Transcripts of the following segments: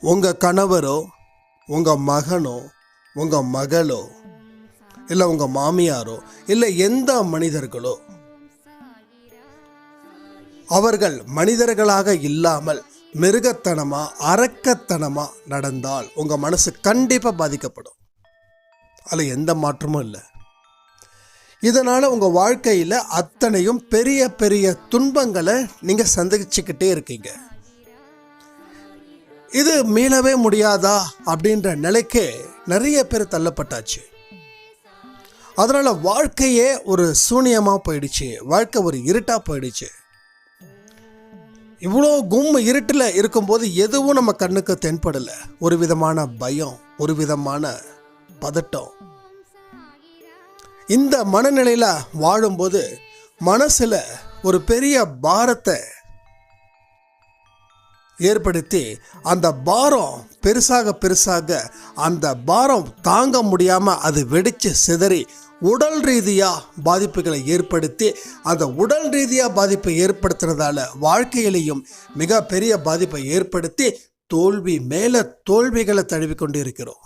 உங்கள் கணவரோ உங்கள் மகனோ உங்கள் மகளோ இல்லை உங்கள் மாமியாரோ இல்லை எந்த மனிதர்களோ அவர்கள் மனிதர்களாக இல்லாமல் மிருகத்தனமாக அறக்கத்தனமாக நடந்தால் உங்கள் மனசு கண்டிப்பாக பாதிக்கப்படும். அதில் எந்த மாற்றமும் இல்லை. இதனால் உங்கள் வாழ்க்கையில் அத்தனையும் பெரிய பெரிய துன்பங்களை நீங்கள் சந்திச்சுக்கிட்டே இருக்கீங்க. இது மீளவே முடியாதா அப்படின்ற நிலைக்கு நிறைய பேர் தள்ளப்பட்டாச்சு. அதனால் வாழ்க்கையே ஒரு சூனியமாக போயிடுச்சு. வாழ்க்கை ஒரு இருட்டாக போயிடுச்சு. இவ்வளோ கும் இருட்டில் இருக்கும்போது எதுவும் நம்ம கண்ணுக்கு தென்படலை. ஒரு விதமான பயம் ஒரு விதமான பதட்டம். இந்த மனநிலையில் வாழும்போது மனசில் ஒரு பெரிய பாரத்தை ஏற்படுத்தி அந்த பாரம் பெருசாக பெருசாக அந்த பாரம் தாங்க முடியாமல் அது வெடித்து சிதறி உடல் ரீதியாக பாதிப்புகளை ஏற்படுத்தி அந்த உடல் ரீதியாக பாதிப்பை ஏற்படுத்துறதால வாழ்க்கையிலையும் மிகப்பெரிய பாதிப்பை ஏற்படுத்தி தோல்வி மேலே தோல்விகளை தழுவி கொண்டு இருக்கிறோம்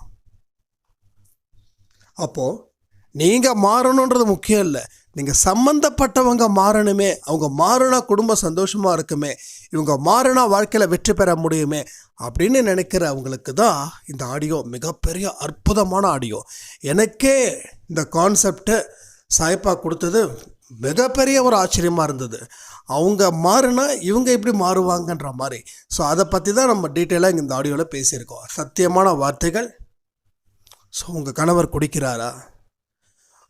அப்போது நீங்கள் மாறணுன்றது முக்கியம் இல்லை. நீங்கள் சம்மந்தப்பட்டவங்க மாறணுமே அவங்க மாறினா குடும்பம் சந்தோஷமாக இருக்குமே இவங்க மாறினா வாழ்க்கையில் வெற்றி பெற முடியுமே அப்படின்னு நினைக்கிறவங்களுக்கு தான் இந்த ஆடியோ மிகப்பெரிய அற்புதமான ஆடியோ. எனக்கே இந்த கான்செப்டை சாய்ப்பா கொடுத்தது மிகப்பெரிய ஒரு ஆச்சரியமாக இருந்தது. அவங்க மாறினா இவங்க எப்படி மாறுவாங்கன்ற மாதிரி. ஸோ அதை பற்றி தான் நம்ம டீட்டெயிலாக இந்த ஆடியோவில் பேசியிருக்கோம். சத்தியமான வார்த்தைகள். ஸோ உங்கள் கணவர் குடிக்கிறாரா?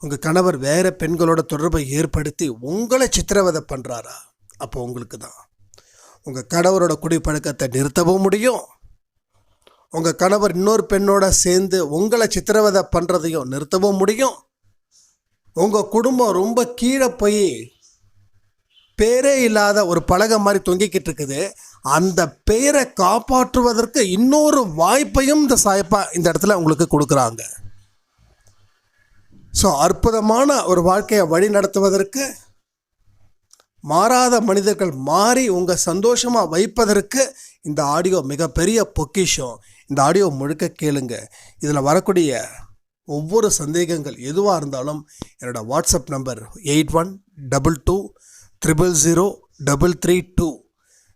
உங்கள் கணவர் வேறு பெண்களோட தொடர்பை ஏற்படுத்தி உங்களை சித்திரவதை பண்ணுறாரா அப்போ உங்களுக்கு தான். உங்கள் கணவரோட குடிப்பழக்கத்தை நிறுத்தவும் முடியும். உங்கள் கணவர் இன்னொரு பெண்ணோட சேர்ந்து உங்களை சித்திரவதை பண்ணுறதையும் நிறுத்தவும் முடியும். உங்கள் குடும்பம் ரொம்ப கீழே போய் பேரே இல்லாத ஒரு பலகை மாதிரி தொங்கிக்கிட்டு இருக்குது. அந்த பெயரை காப்பாற்றுவதற்கு இன்னொரு வாய்ப்பையும் இந்த சாய்ப்பா இந்த இடத்துல உங்களுக்கு கொடுக்குறாங்க. ஸோ அற்புதமான ஒரு வாழ்க்கையை வழி நடத்துவதற்கு மாறாத மனிதர்கள் மாறி உங்கள் சந்தோஷமாக வைப்பதற்கு இந்த ஆடியோ மிகப்பெரிய பொக்கிஷம். இந்த ஆடியோ முழுக்க கேளுங்க. இதில் வரக்கூடிய ஒவ்வொரு சந்தேகங்கள் எதுவாக இருந்தாலும் என்னோடய WhatsApp number eight one double two triple zero double three two.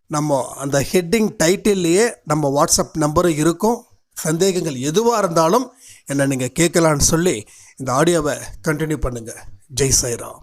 நம்ம அந்த ஹெட்டிங் டைட்டில்லையே நம்ம வாட்ஸ்அப் நம்பரும் இருக்கும். சந்தேகங்கள் எதுவாக இருந்தாலும் என்னை நீங்கள் கேட்கலான்னு சொல்லி இந்த ஆடியோவை கண்டினியூ பண்ணுங்கள் ஜெய் சாய்ராம்.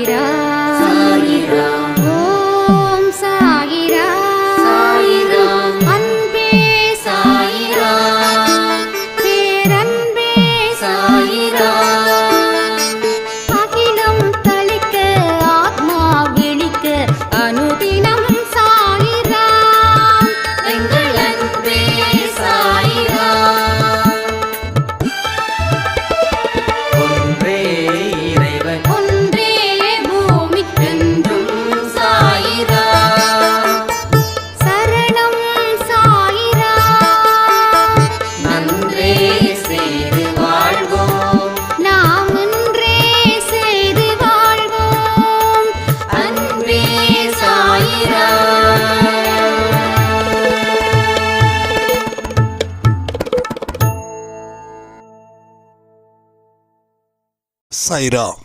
சாய்ராம்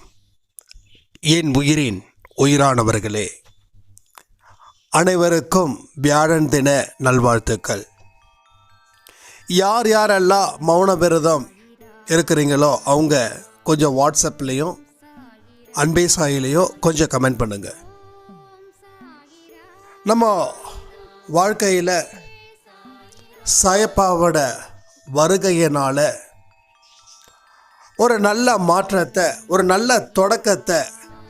என் உயிரின் உயிரானவர்களே அனைவருக்கும் வியாழன் தின நல்வாழ்த்துக்கள். யார் யாரெல்லாம் மௌன விரதம் இருக்கிறீங்களோ அவங்க கொஞ்சம் வாட்ஸ்அப்லேயும் அன்பே சாயிலையும் கொஞ்சம் கமெண்ட் பண்ணுங்க. நம்ம வாழ்க்கையில் சாயப்பாவோட வருகையினால் ஒரு நல்ல மாற்றத்தை ஒரு நல்ல தொடக்கத்தை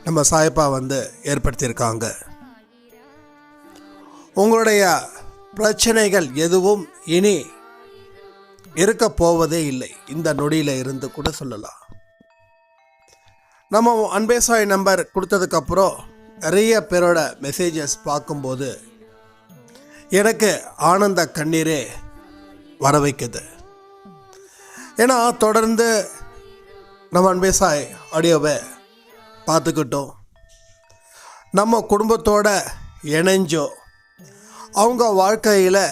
நம்ம சாயப்பா வந்து ஏற்படுத்தியிருக்காங்க. உங்களுடைய பிரச்சனைகள் எதுவும் இனி இருக்க போவதே இல்லை. இந்த நொடியில் இருந்து கூட சொல்லலாம். நம்ம அன்பேசாய் நம்பர் கொடுத்ததுக்கப்புறம் நிறைய பேரோட மெசேஜஸ் பார்க்கும்போது எனக்கு ஆனந்த கண்ணீரே வர வைக்குது. ஏன்னா தொடர்ந்து நம்ம அன்பேசாய் ஆடியோவை பார்த்துக்கிட்டோம். நம்ம குடும்பத்தோட இணைஞ்சோ அவங்க வாழ்க்கையில்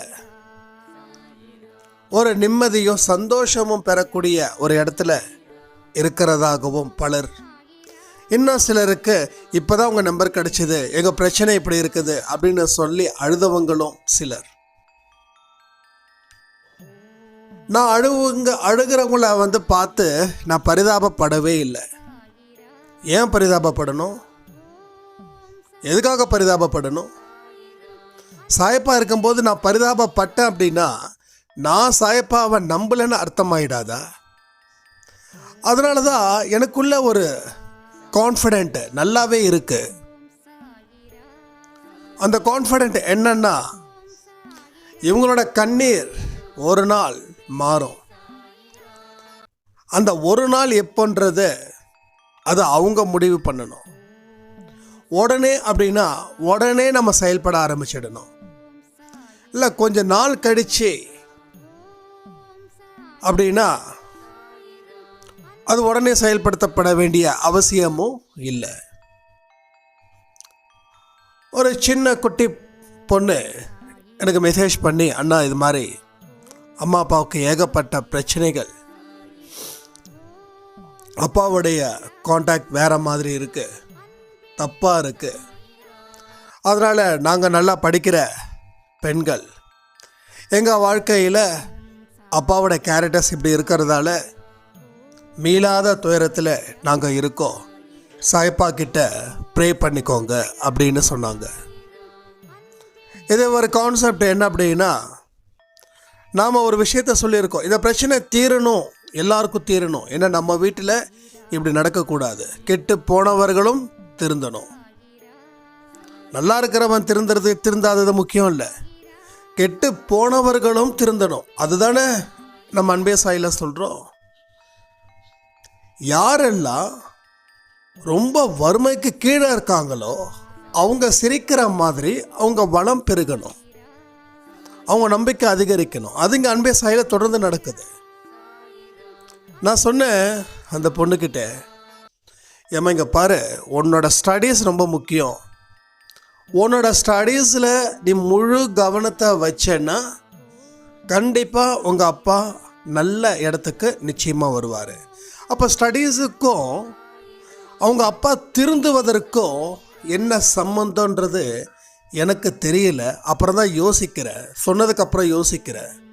ஒரு நிம்மதியும் சந்தோஷமும் பெறக்கூடிய ஒரு இடத்துல இருக்கிறதாகவும் பலர். இன்னும் சிலருக்கு இப்போ தான் உங்கள் நம்பர் கிடச்சிது. எங்கள் பிரச்சனை இப்படி இருக்குது அப்படின்னு சொல்லி அழுதவங்களும் சிலர். நான் அழுவுங்க அழுகிறவங்கள வந்து பார்த்து நான் பரிதாபப்படவே இல்லை. ஏன் பரிதாபப்படணும்? எதுக்காக பரிதாபப்படணும்? சாயப்பா இருக்கும்போது நான் பரிதாபப்பட்டேன் அப்படின்னா நான் சாயப்பாவை நம்பலைன்னு அர்த்தமாயிடாதா? அதனால தான் எனக்குள்ள ஒரு கான்ஃபிடென்ட் நல்லாவே இருக்கு. அந்த கான்ஃபிடென்ட் என்னன்னா இவங்களோட கண்ணீர் ஒரு நாள் மாறும். அந்த ஒரு நாள் எப்போன்றது அது அவங்க முடிவு பண்ணணும். உடனே அப்படின்னா உடனே நம்ம செயல்பட ஆரம்பிச்சிடணும். இல்லை கொஞ்ச நாள் கழிச்சு அப்படின்னா அது உடனே செயல்படுத்தப்பட வேண்டிய அவசியமும் இல்லை. ஒரு சின்ன குட்டி பொண்ணு எனக்கு மெசேஜ் பண்ணி அண்ணா இது மாதிரி அம்மா அப்பாவுக்கு ஏகப்பட்ட பிரச்சனைகள். அப்பாவுடைய காண்டாக்ட் வேற மாதிரி இருக்குது தப்பாக இருக்குது அதனால் நாங்கள் நல்லா படிக்கிற பெண்கள். எங்கள் வாழ்க்கையில் அப்பாவோட கேரக்டர்ஸ் இப்படி இருக்கிறதால மீளாத துயரத்தில் நாங்கள் இருக்கோம். சாய்ப்பா கிட்ட ப்ரே பண்ணிக்கோங்க அப்படின்னு சொன்னாங்க. இது ஒரு கான்செப்ட் என்ன அப்படின்னா நாம் ஒரு விஷயத்த சொல்லியிருக்கோம். இந்த பிரச்சனை தீரணும். எல்லாருக்கும் தீரணும். ஏன்னா நம்ம வீட்டில் இப்படி நடக்கக்கூடாது. கெட்டு போனவர்களும் திருந்தணும். நல்லா இருக்கிறவன் திருந்துறது திருந்தாதது முக்கியம் இல்லை. கெட்டு போனவர்களும் திருந்தணும். அதுதானே நம்ம அன்பே சாயில சொல்கிறோம் யாரெல்லாம் ரொம்ப வறுமைக்கு கீழே இருக்காங்களோ அவங்க சிரிக்கிற மாதிரி அவங்க வளம் பெருகணும். அவங்க நம்பிக்கை அதிகரிக்கணும். அது அன்பே சாயில் தொடர்ந்து நடக்குது. நான் சொன்னேன் அந்த பொண்ணுக்கிட்ட ஏமா இங்கே பாரு உன்னோட ஸ்டடீஸ் ரொம்ப முக்கியம். உன்னோட ஸ்டடீஸில் நீ முழு கவனத்தை வச்சேன்னா கண்டிப்பாக உங்கள் அப்பா நல்ல இடத்துக்கு நிச்சயமாக வருவார். அப்போ ஸ்டடீஸுக்கும் அவங்க அப்பா திருந்துவதற்கும் என்ன சம்மந்தன்றது எனக்கு தெரியல. அப்புறம் தான் யோசிக்கிறேன் சொன்னதுக்கப்புறம் யோசிக்கிறேன்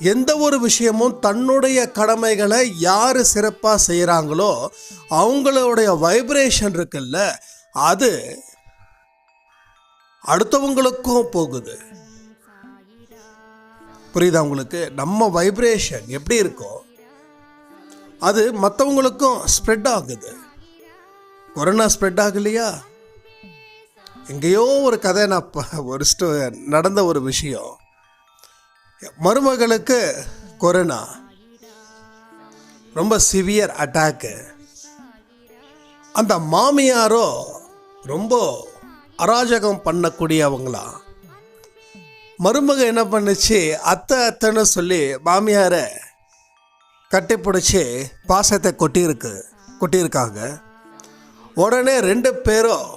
எந்த ஒரு விஷயமும் தன்னுடைய கடமைகளை யார் சிறப்பாக செய்கிறாங்களோ அவங்களுடைய வைப்ரேஷன் இருக்குல்ல அது அடுத்தவங்களுக்கும் போகுது. புரியுதா உங்களுக்கு? நம்ம வைப்ரேஷன் எப்படி இருக்கோ அது மற்றவங்களுக்கும் ஸ்ப்ரெட் ஆகுது. கொரோனா ஸ்ப்ரெட் ஆகலையா? எங்கேயோ ஒரு கதை நான் ஒரு ஸ்டோ நடந்த ஒரு விஷயம். மருமகளுக்கு கொரோனா ரொம்ப சிவியர் அட்டாக்கு அந்த மாமியாரோ ரொம்ப அராஜகம் பண்ணக்கூடியவங்களா? மருமக என்ன பண்ணுச்சு? அத்தை அத்தைன்னு சொல்லி மாமியாரை கட்டி பிடிச்சி பாசத்தை கொட்டியிருக்கு கொட்டியிருக்காங்க. உடனே ரெண்டு பேரும்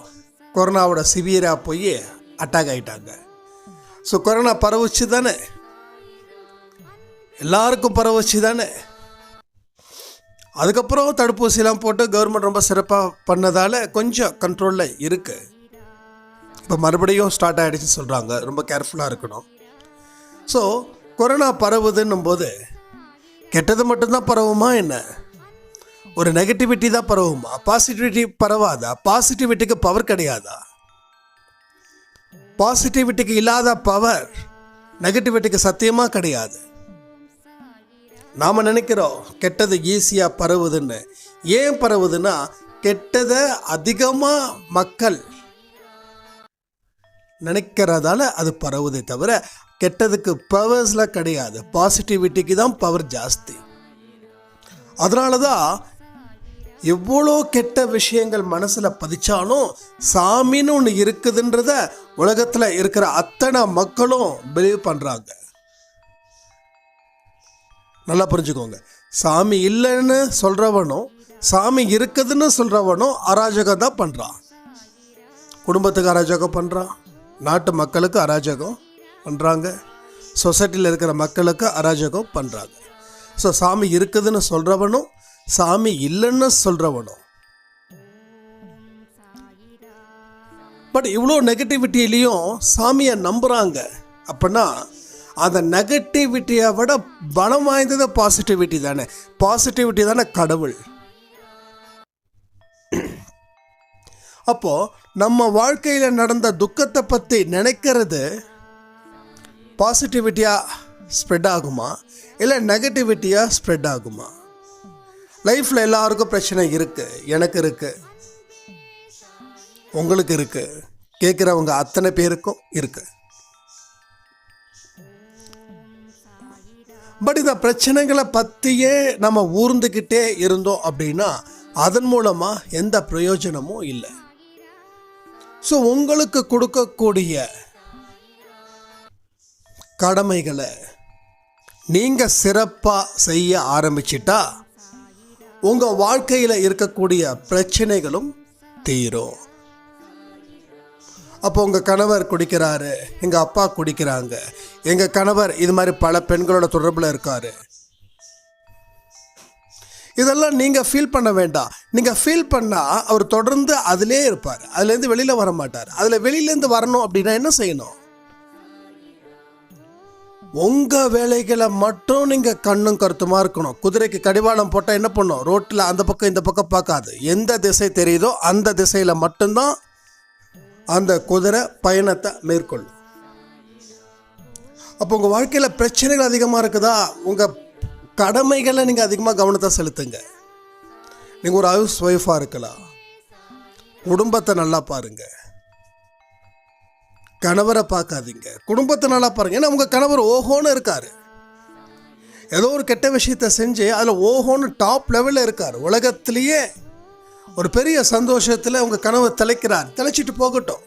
கொரோனாவோட சிவியராக போய் அட்டாக் ஆகிட்டாங்க ஸோ கொரோனா பரவுச்சு தானே எல்லாருக்கும் பரவுச்சு தானே அதுக்கப்புறம் தடுப்பூசிலாம் போட்டு கவர்மெண்ட் ரொம்ப சிறப்பாக பண்ணதால் கொஞ்சம் கண்ட்ரோலில் இருக்குது இப்போ மறுபடியும் ஸ்டார்ட் ஆகிடுச்சுன்னு சொல்கிறாங்க ரொம்ப கேர்ஃபுல்லாக இருக்கணும். ஸோ கொரோனா பரவுதுன்னும் போது கெட்டது மட்டும்தான் பரவுமா என்ன? ஒரு நெகட்டிவிட்டி தான் பரவுமா? பாசிட்டிவிட்டி பரவாதா? பாசிட்டிவிட்டிக்கு பவர் கிடையாதா? பாசிட்டிவிட்டிக்கு இல்லாத பவர் நெகட்டிவிட்டிக்கு சத்தியமாக கிடையாது. நாம் நினைக்கிறோம் கெட்டது ஈஸியாக பரவுதுன்னு. ஏன் பரவுதுன்னா கெட்டதை அதிகமாக மக்கள் நினைக்கிறதால அது பரவுதே தவிர கெட்டதுக்கு பவர்ஸ்லாம் கிடையாது. பாசிட்டிவிட்டிக்கு தான் பவர் ஜாஸ்தி. அதனால தான் எவ்வளோ கெட்ட விஷயங்கள் மனசில் பதிச்சாலும் சாமின்னு ஒன்று இருக்குதுன்றத உலகத்தில் இருக்கிற அத்தனை மக்களும் பிலீவ் பண்ணுறாங்க நல்லா புரிஞ்சுக்கோங்க. சாமி இல்லைன்னு சொல்கிறவனும் சாமி இருக்குதுன்னு சொல்கிறவனும் அராஜகம் தான் பண்ணுறான் குடும்பத்துக்கு அராஜகம் பண்ணுறான் நாட்டு மக்களுக்கு அராஜகம். பண்ணுறாங்க சொசைட்டியில் இருக்கிற மக்களுக்கு அராஜகம் பண்ணுறாங்க ஸோ சாமி இருக்குதுன்னு சொல்கிறவனும் சாமி இல்லைன்னு சொல்கிறவனும் பட் இவ்வளோ நெகட்டிவிட்டியிலையும் சாமியை நம்புகிறாங்க அப்படின்னா அந்த நெகட்டிவிட்டியை விட பலம் வாய்ந்தது பாசிட்டிவிட்டி தானே. பாசிட்டிவிட்டி தானே கடவுள். அப்போது நம்ம வாழ்க்கையில் நடந்த துக்கத்தை பற்றி நினைக்கிறது பாசிட்டிவிட்டியாக ஸ்ப்ரெட் ஆகுமா? இல்லை நெகட்டிவிட்டியாக ஸ்ப்ரெட் ஆகுமா? லைஃப்பில் எல்லாருக்கும் பிரச்சனை இருக்குது எனக்கு இருக்குது உங்களுக்கு இருக்குது கேட்குறவங்க அத்தனை பேருக்கும் இருக்குது பட் இந்த பிரச்சனைகளை பற்றியே நம்ம ஊர்ந்துக்கிட்டே இருந்தோம் அப்படின்னா அதன் மூலமாக எந்த பிரயோஜனமும் இல்லை. ஸோ உங்களுக்கு கொடுக்கக்கூடிய கடமைகளை நீங்கள் சிறப்பாக செய்ய ஆரம்பிச்சிட்டா உங்கள் வாழ்க்கையில் இருக்கக்கூடிய பிரச்சனைகளும் தீரும். அப்போ உங்கள் கணவர் குடிக்கிறாரு எங்கள் அப்பா குடிக்கிறாங்க எங்கள் கணவர் இது மாதிரி பல பெண்களோட தொடர்பில் இருக்காரு. இதெல்லாம் நீங்கள் ஃபீல் பண்ண வேண்டாம். நீங்கள் ஃபீல் பண்ணால் அவர் தொடர்ந்து அதிலே இருப்பார். அதுலேருந்து வெளியில் வர மாட்டார். அதில் வெளியிலேருந்து வரணும் அப்படின்னா என்ன செய்யணும்? உங்கள் வேலைகளை மட்டும் நீங்கள் கண்ணும் கருத்துமா இருக்கணும். குதிரைக்கு கடிவாளம் போட்டால் என்ன பண்ணும்? ரோட்டில் அந்த பக்கம் இந்த பக்கம் பார்க்காது. எந்த திசை தெரியுதோ அந்த திசையில் மட்டும்தான் அந்த குதிரை பயணத்தை மேற்கொள்ளும். அப்போ உங்கள் வாழ்க்கையில் பிரச்சனைகள் அதிகமாக இருக்குதா? உங்கள் கடமைகளை நீங்கள் அதிகமாக கவனத்தை செலுத்துங்க. நீங்கள் ஒரு ஹவுஸ் ஒய்ஃபாக இருக்கலாம். குடும்பத்தை நல்லா பாருங்கள் கணவரை பார்க்காதீங்க. குடும்பத்தை நல்லா பாருங்க. ஏன்னா உங்கள் கணவர் ஓஹோன்னு இருக்காரு. ஏதோ ஒரு கெட்ட விஷயத்தை செஞ்சு அதில் ஓஹோன்னு டாப் லெவலில் இருக்கார். உலகத்திலேயே ஒரு பெரிய சந்தோஷத்தில் உங்கள் கணவர் திளைக்கிறார். திளைச்சிட்டு போகட்டும்.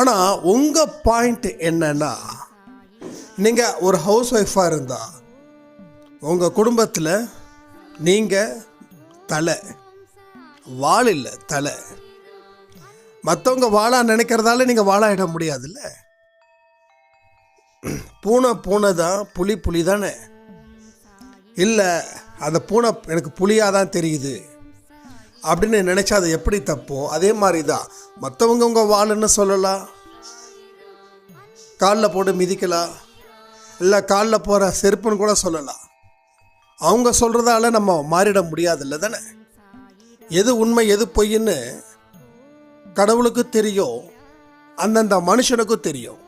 ஆனால் உங்கள் பாயிண்ட் என்னன்னா நீங்கள் ஒரு ஹவுஸ் ஒய்ஃபாக இருந்தால் உங்கள் குடும்பத்தில் நீங்கள் தலை. வாள் இல்லை தலை. மற்றவங்க வாழா நினைக்கிறதால நீங்கள் வாழாயிட முடியாதுல்ல? பூனை பூனை தான் புலி புலி தானே இல்லை அந்த பூனை எனக்கு புலியாக தான் தெரியுது. அப்படின்னு நினச்சா அது எப்படி தப்போ? அதே மாதிரி தான் மற்றவங்க உங்கள் வாளுன்னு சொல்லலாம். காலில் போட்டு மிதிக்கலாம். இல்லை காலில் போகிற செருப்புன்னு கூட சொல்லலாம். அவங்க சொல்கிறதால நம்ம மாறிட முடியாதுல்ல தானே? எது உண்மை எது பொய்ன்னு கடவுளுக்கு தெரியும் அந்தந்த மனுஷனுக்கும் தெரியும்.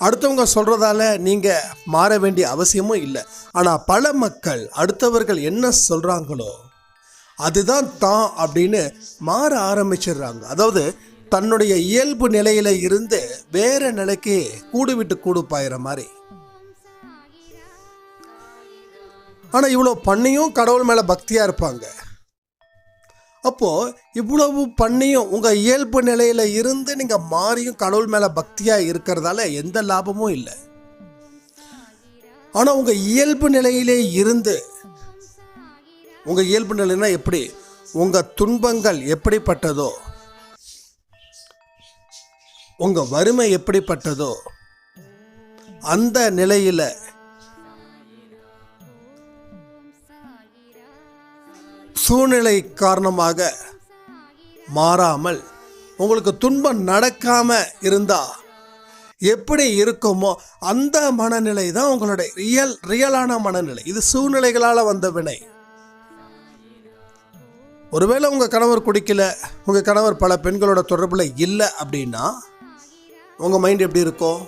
அடுத்தவங்க சொல்கிறதால நீங்கள் மாற வேண்டிய அவசியமும் இல்லை. ஆனால் பல மக்கள் அடுத்தவர்கள் என்ன சொல்கிறாங்களோ அதுதான் தான் அப்படின்னு மாற ஆரம்பிச்சிடுறாங்க. அதாவது தன்னுடைய இயல்பு நிலையில இருந்து வேற நிலைக்கு கூடு விட்டு கூடு பாயிற மாதிரி. ஆனால் இவ்வளோ பண்ணியும் கடவுள் மேலே பக்தியாக இருப்பாங்க. அப்போது இவ்வளவு பண்ணியும் உங்கள் இயல்பு நிலையில் இருந்து நீங்கள் மாறியும் கடவுள் மேலே பக்தியாக இருக்கிறதால எந்த லாபமும் இல்லை. ஆனால் உங்கள் இயல்பு நிலையிலே இருந்து உங்கள் இயல்பு நிலைனா எப்படி உங்கள் துன்பங்கள் எப்படிப்பட்டதோ உங்கள் வறுமை எப்படிப்பட்டதோ அந்த நிலையில் சூழ்நிலை காரணமாக மாறாமல் உங்களுக்கு துன்பம் நடக்காமல் இருந்தால் எப்படி இருக்குமோ அந்த மனநிலை தான் உங்களுடைய ரியல் ரியலான மனநிலை. இது சூழ்நிலைகளால் வந்த வினை. ஒருவேளை உங்கள் கணவர் குடிக்கல உங்கள் கணவர் பல பெண்களோட தொடர்பில் இல்லை அப்படின்னா உங்கள் மைண்ட் எப்படி இருக்கும்?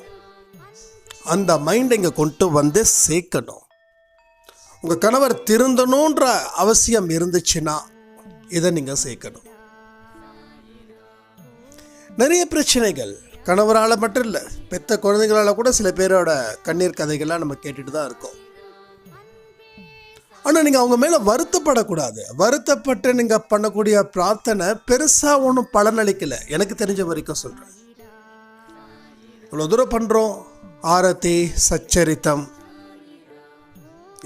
அந்த மைண்டை இங்கே கொண்டு வந்து சேர்க்கணும். உங்கள் கணவர் திருந்தணுன்ற அவசியம் இருந்துச்சுன்னா இதை நீங்கள் சேர்க்கணும். நிறைய பிரச்சனைகள். கணவரால் மட்டும் இல்லை பெத்த குழந்தைகளால் கூட சில பேரோட கண்ணீர் கதைகள்லாம் நம்ம கேட்டுட்டு தான் இருக்கோம். ஆனால் நீங்கள் அவங்க மேலே வருத்தப்படக்கூடாது. வருத்தப்பட்டு நீங்கள் பண்ணக்கூடிய பிரார்த்தனை பெருசாக ஒன்றும் பலனளிக்கலை. எனக்கு தெரிஞ்ச வரைக்கும் சொல்கிறேன் இவ்வளோ தூரம் பண்ணுறோம் ஆரத்தி சச்சரித்தம்.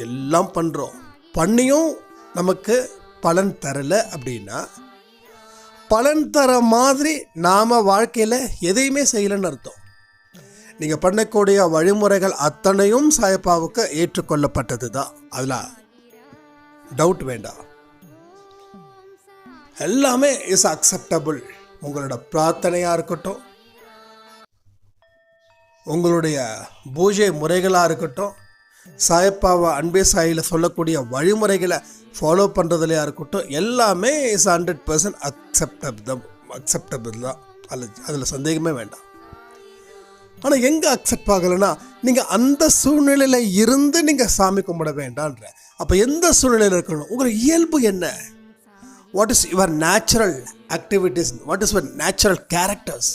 எல்லாம் பண்ணுறோம் பண்ணியும் நமக்கு பலன் தரலை அப்படின்னா பலன் தர மாதிரி நாம் வாழ்க்கையில் எதையுமே செய்யலைன்னு அர்த்தம். நீங்கள் பண்ணக்கூடிய வழிமுறைகள் அத்தனையும் சாயப்பாவுக்கு ஏற்றுக்கொள்ளப்பட்டது தான் அதில் டவுட் வேண்டாம். எல்லாமே இஸ் அக்செப்டபுள் உங்களோட பிரார்த்தனையாக இருக்கட்டும். உங்களுடைய பூஜை முறைகளாக இருக்கட்டும். சாயப்பாவை அன்பே சாயில சொல்லக்கூடிய வழிமுறைகளை ஃபாலோ பண்ணுறதுலையா இருக்கட்டும் எல்லாமே is hundred percent acceptable acceptable தான். அதில் அதில் சந்தேகமே வேண்டாம். ஆனால் எங்கே அக்செப்ட் ஆகலைன்னா நீங்கள் அந்த சூழ்நிலையில் இருந்து நீங்கள் சாமி கும்பிட வேண்டான்ற அப்போ எந்த சூழ்நிலையில் இருக்கணும்? உங்கள் இயல்பு என்ன? What is your natural activities what is your natural characters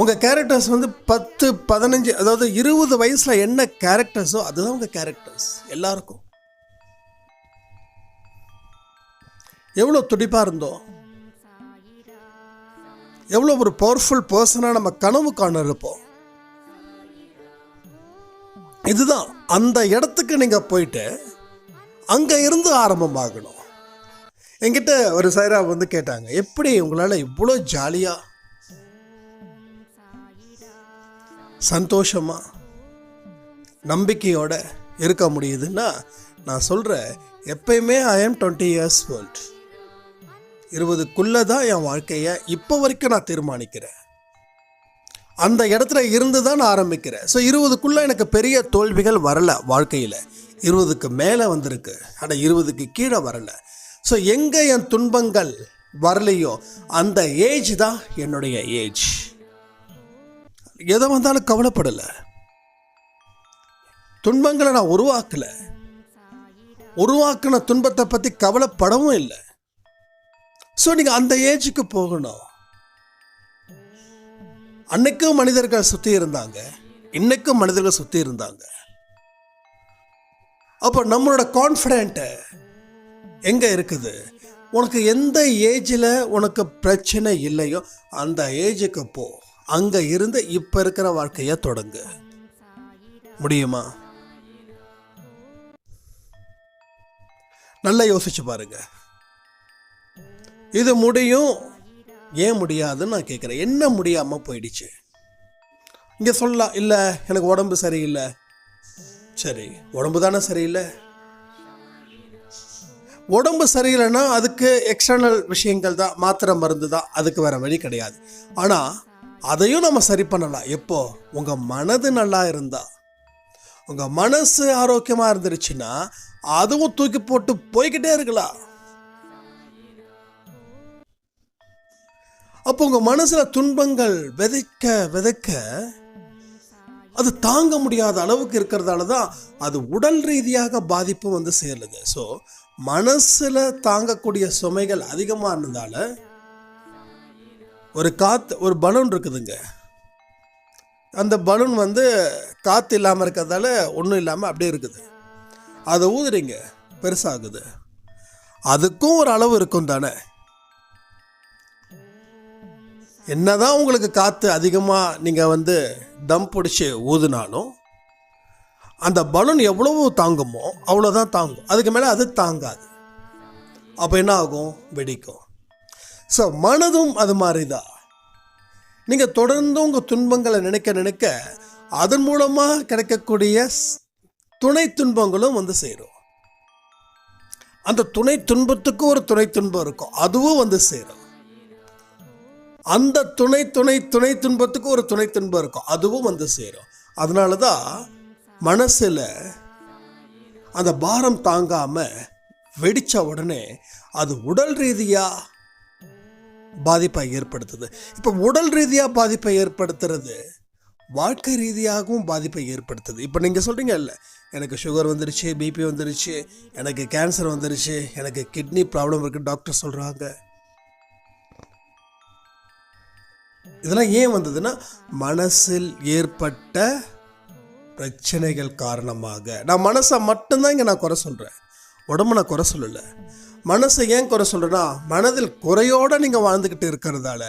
உங்கள் கேரக்டர்ஸ் வந்து பத்து பதினஞ்சு அதாவது இருபது வயசில் என்ன கேரக்டர்ஸோ அதுதான் உங்கள் கேரக்டர்ஸ் எல்லாருக்கும். எவ்வளோ துடிப்பாக இருந்தோம். எவ்வளோ ஒரு பவர்ஃபுல் பர்சனாக நம்ம கனவு காண இருப்போம் இதுதான் அந்த இடத்துக்கு நீங்கள் போயிட்டு அங்கே இருந்து ஆரம்பமாகணும். என்கிட்ட ஒரு சைரா வந்து கேட்டாங்க எப்படி உங்களால் இவ்வளோ ஜாலியாக சந்தோஷமாக நம்பிக்கையோட இருக்க முடியுதுன்னா நான் சொல்கிறேன் எப்பயுமே I am twenty years old இருபதுக்குள்ளே தான் என் வாழ்க்கையை இப்போ வரைக்கும் நான் தீர்மானிக்கிறேன். அந்த இடத்துல இருந்து தான் நான் ஆரம்பிக்கிறேன். ஸோ இருபதுக்குள்ளே எனக்கு பெரிய தோல்விகள் வரல வாழ்க்கையில். இருபதுக்கு மேலே வந்திருக்கு. ஆனால் இருபதுக்கு கீழே வரலை. ஸோ எங்கே என் துன்பங்கள் வரலையோ அந்த ஏஜ் தான் என்னுடைய ஏஜ் எதை வந்தாலும் கவலைப்படலை. துன்பங்களை நான் உருவாக்கலை. உருவாக்கின துன்பத்தை பற்றி கவலைப்படவும் இல்லை. ஸோ நீங்கள் அந்த ஏஜுக்கு போகணும். அன்னைக்கும் மனிதர்கள் சுற்றி இருந்தாங்க. இன்னைக்கும் மனிதர்கள் சுற்றி இருந்தாங்க. அப்போ நம்மளோட கான்ஃபிடென்ட்டை எங்கே இருக்குது? உனக்கு எந்த ஏஜில் உனக்கு பிரச்சனை இல்லையோ அந்த ஏஜுக்கு போ. அங்கே இருந்து இப்போ இருக்கிற வாழ்க்கையை தொடங்கு. முடியுமா? நல்லா யோசிச்சு பாருங்க. இது முடியும் ஏன் முடியாதுன்னு நான் கேட்குறேன் என்ன முடியாமல் போயிடுச்சு? இங்கே சொல்லலாம் இல்லை எனக்கு உடம்பு சரியில்லை. சரி உடம்பு தானே சரியில்லை? உடம்பு சரியில்லைன்னா அதுக்கு எக்ஸ்டர்னல் விஷயங்கள் தான் மாத்திரை மருந்து தான் அதுக்கு வேறு வழி கிடையாது. ஆனால் அதையும் நம்ம சரி பண்ணலாம். எப்போ? உங்கள் மனது நல்லா இருந்தா. உங்கள் மனசு ஆரோக்கியமாக இருந்துருச்சுன்னா அதுவும் தூக்கி போட்டு போய்கிட்டே இருக்கலாம். அப்போ உங்கள் மனசில் துன்பங்கள் விதைக்க விதைக்க அது தாங்க முடியாத அளவுக்கு இருக்கிறதால தான் அது உடல் ரீதியாக பாதிப்பு வந்து சேருது ஸோ மனசில் தாங்கக்கூடிய சுமைகள் அதிகமாக இருந்ததால் ஒரு காற்று ஒரு பலூன் இருக்குதுங்க. அந்த பலூன் வந்து காற்று இல்லாமல் இருக்கிறதால ஒன்றும் இல்லாமல் அப்படியே இருக்குது. அதை ஊதுறீங்க பெருசாகுது. அதுக்கும் ஒரு அளவு இருக்கும் தானே. என்னதான் உங்களுக்கு காற்று அதிகமாக நீங்கள் வந்து தம் பிடிச்சி ஊதுனாலும் அந்த பலூன் எவ்வளவு தாங்குமோ அவ்வளோதான் தாங்கும். அதுக்கு மேலே அது தாங்காது. அப்போ என்ன ஆகும்? வெடிக்கும். ஸோ மனதும் அது மாதிரி தான் நீங்கள் தொடர்ந்து உங்கள் துன்பங்களை நினைக்க நினைக்க அதன் மூலமாக கிடைக்கக்கூடிய துணை துன்பங்களும் வந்து சேரும். அந்த துணை துன்பத்துக்கு ஒரு துணை துன்பம் இருக்கும். அதுவும் வந்து சேரும். அந்த துணை துணை துணை துன்பத்துக்கு ஒரு துணை துன்பம் இருக்கும். அதுவும் வந்து சேரும். அதனால தான் மனசில் அந்த பாரம் தாங்காமல் வெடித்த உடனே அது உடல் ரீதியாக பாதிப்பை ஏற்படுத்துது. இப்போ உடல் ரீதியாக பாதிப்பை ஏற்படுத்துறது வாழ்க்கை ரீதியாகவும் பாதிப்பை ஏற்படுத்துது. இப்போ நீங்கள் சொல்கிறீங்க இல்லை எனக்கு சுகர் வந்துருச்சு பிபி வந்துருச்சு எனக்கு கேன்சர் வந்துருச்சு எனக்கு கிட்னி ப்ராப்ளம் இருக்குது டாக்டர் சொல்கிறாங்க இதெல்லாம் ஏன் வந்ததுன்னா மனசில் ஏற்பட்ட பிரச்சனைகள் காரணமாக. நான் மனசை மட்டும்தான் இங்கே நான் குறை சொல்கிறேன் உடம்பு நான் குறை சொல்லலை. மனசை ஏன் குறை சொல்கிறேன்னா மனதில் குறையோடு நீங்கள் வாழ்ந்துக்கிட்டு இருக்கிறதால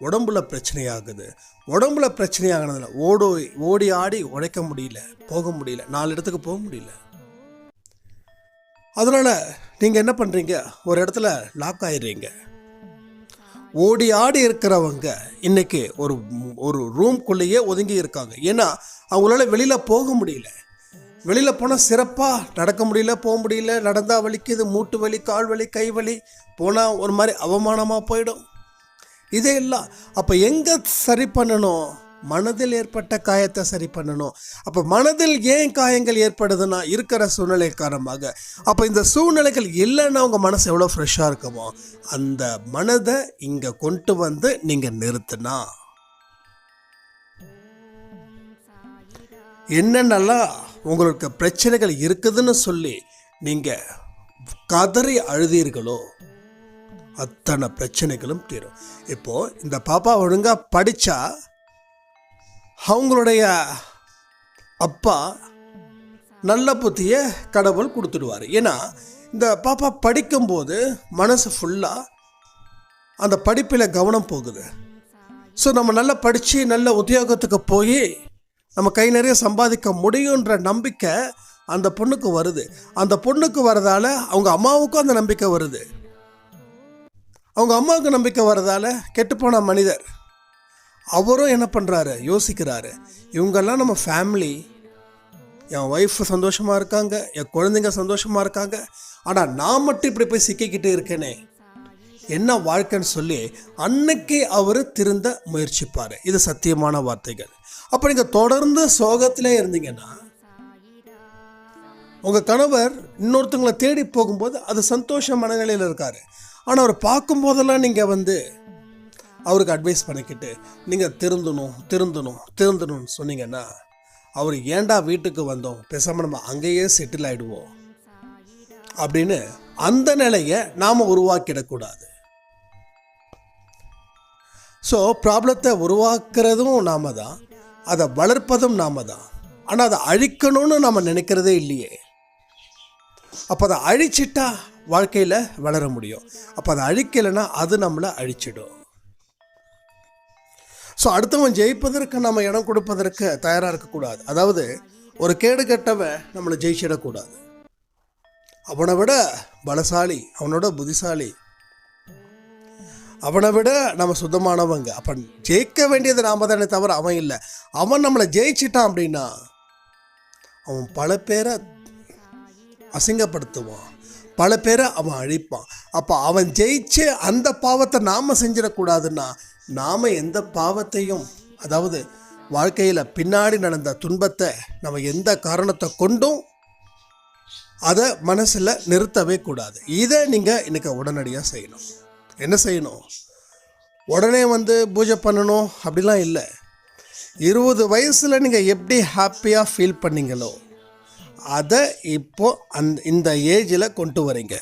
உடம்புல பிரச்சனையாகுது. உடம்புல பிரச்சனையாகினதுல ஓடோ ஓடி ஆடி உழைக்க முடியல போக முடியல நாலு இடத்துக்கு போக முடியல. அதனால் நீங்கள் என்ன பண்ணுறீங்க ஒரு இடத்துல லாக் ஆயிடுறீங்க. ஓடி ஆடி இருக்கிறவங்க இன்னைக்கு ஒரு ஒரு ரூம்குள்ளேயே ஒதுங்கி இருக்காங்க. ஏன்னா அவங்களால வெளியில் போக முடியல. வெளியில் போனால் சிறப்பாக நடக்க முடியல போக முடியல நடந்தால் வலிக்குது மூட்டு வலி கால் வலி கை வலி போனால் ஒரு மாதிரி அவமானமாக போயிடும். இதே இல்லை அப்போ எங்கே சரி பண்ணணும்? மனதில் ஏற்பட்ட காயத்தை சரி பண்ணணும். அப்போ மனதில் ஏன் காயங்கள் ஏற்படுதுன்னா இருக்கிற சூழ்நிலை காரணமாக. அப்போ இந்த சூழ்நிலைகள் இல்லைன்னா உங்கள் மனசு எவ்வளோ ஃப்ரெஷ்ஷாக இருக்குமோ அந்த மனதை இங்கே கொண்டு வந்து நீங்கள் நிறுத்தினா. என்னென்னலாம் உங்களுக்கு பிரச்சனைகள் இருக்குதுன்னு சொல்லி நீங்கள் கதறி அழுதீர்களோ அத்தனை பிரச்சனைகளும் தீரும். இப்போது இந்த பாப்பா ஒழுங்காக படித்தா அவங்களுடைய அப்பா நல்ல புத்தியை கடவுள் கொடுத்துடுவார். ஏன்னா இந்த பாப்பா படிக்கும்போது மனசு ஃபுல்லாக அந்த படிப்பில் கவனம் போகுது. ஸோ நம்ம நல்லா படித்து நல்ல உத்தியோகத்துக்கு போய் நம்ம கை நிறைய சம்பாதிக்க முடியுன்ற நம்பிக்கை அந்த பொண்ணுக்கு வருது. அந்த பொண்ணுக்கு வரதால அவங்க அம்மாவுக்கும் அந்த நம்பிக்கை வருது. அவங்க அம்மாவுக்கு நம்பிக்கை வரதால கெட்டுப்போன மனிதர். அவரும் என்ன பண்ணுறாரு யோசிக்கிறாரு. இவங்கெல்லாம் நம்ம ஃபேமிலி என் ஒய்ஃப் சந்தோஷமாக இருக்காங்க. என் குழந்தைங்க சந்தோஷமாக இருக்காங்க. ஆனால் நான் மட்டும் இப்படி போய் சிக்கிக்கிட்டு இருக்கேனே. என்ன வாழ்க்கைன்னு சொல்லி அன்னைக்கு அவர் திருந்த முயற்சிப்பார். இது சத்தியமான வார்த்தைகள். அப்போ நீங்கள் தொடர்ந்து சோகத்திலே இருந்தீங்கன்னா உங்கள் கணவர் இன்னொருத்தங்களை தேடி போகும்போது அது சந்தோஷ மனநிலையில் இருக்கார். ஆனால் அவர் பார்க்கும்போதெல்லாம் நீங்கள் வந்து அவருக்கு அட்வைஸ் பண்ணிக்கிட்டு நீங்கள் திருந்தணும் திருந்தணும் திருந்தணும்னு சொன்னீங்கன்னா அவர் ஏன்டா வீட்டுக்கு வந்தோம்? பேசாமல் நம்ம அங்கேயே செட்டில் ஆகிடுவோம் அப்படின்னு அந்த நிலையை நாம் உருவாக்கிடக்கூடாது. ஸோ ப்ராப்ளத்தை உருவாக்குறதும் நாம தான். அதை வளர்ப்பதும் நாம தான். ஆனால் அதை அழிக்கணும்னு நம்ம நினைக்கிறதே இல்லையே. அப்போ அதை அழிச்சிட்டா வாழ்க்கையில் வளர முடியும். அப்போ அதை அழிக்கலைன்னா அது நம்மளை அழிச்சிடும். ஸோ அடுத்தவன் ஜெயிப்பதற்கு நம்ம இடம் கொடுப்பதற்கு தயாராக இருக்கக்கூடாது. அதாவது ஒரு கேடு கெட்டவன் நம்மளை ஜெயிச்சிடக்கூடாது. அவனை விட பலசாலி அவனோட புத்திசாலி அவனை விட நம்ம சுத்தமானவங்க. அப்போ ஜெயிக்க வேண்டியது நாம தானே தவிர அவன் இல்லை. அவன் நம்மளை ஜெயிச்சிட்டான் அப்படின்னா அவன் பல பேரை அசிங்கப்படுத்துவான். பல பேரை அவன் அழிப்பான். அப்போ அவன் ஜெயிச்சு அந்த பாவத்தை நாம் செஞ்சிடக்கூடாதுன்னா நாம் எந்த பாவத்தையும் அதாவது வாழ்க்கையில் பின்னாடி நடந்த துன்பத்தை நம்ம எந்த காரணத்தை கொண்டும் அதை மனசில் நிறுத்தவே கூடாது. இதை நீங்கள் இன்றைக்கி உடனடியாக செய்யணும். என்ன செய்யணும்? உடனே வந்து பூஜை பண்ணணும் அப்படிலாம் இல்லை. இருபது வயசில் நீங்கள் எப்படி ஹாப்பியாக ஃபீல் பண்ணீங்களோ அதை இப்போ அந்த இந்த ஏஜில் கொண்டு வரீங்க.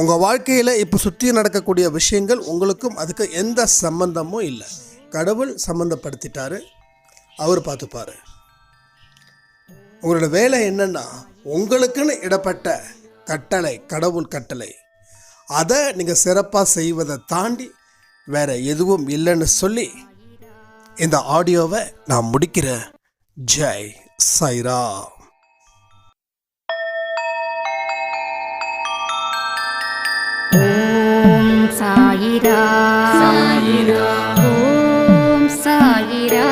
உங்கள் வாழ்க்கையில் இப்போ சுற்றி நடக்கக்கூடிய விஷயங்கள் உங்களுக்கும் அதுக்கு எந்த சம்பந்தமும் இல்லை. கடவுள் சம்மந்தப்படுத்திட்டாரு அவர் பார்த்துப்பாரு. உங்களோட வேலை என்னென்னா உங்களுக்குன்னு இடப்பட்ட கட்டளை கடவுள் கட்டளை அதை நீங்கள் சிறப்பாக செய்வதை தாண்டி வேற எதுவும் இல்லைன்னு சொல்லி இந்த ஆடியோவை நான் முடிக்கிறேன் ஜெய் சைரா சாயிரா சாயிரா ஓம் சாயிரா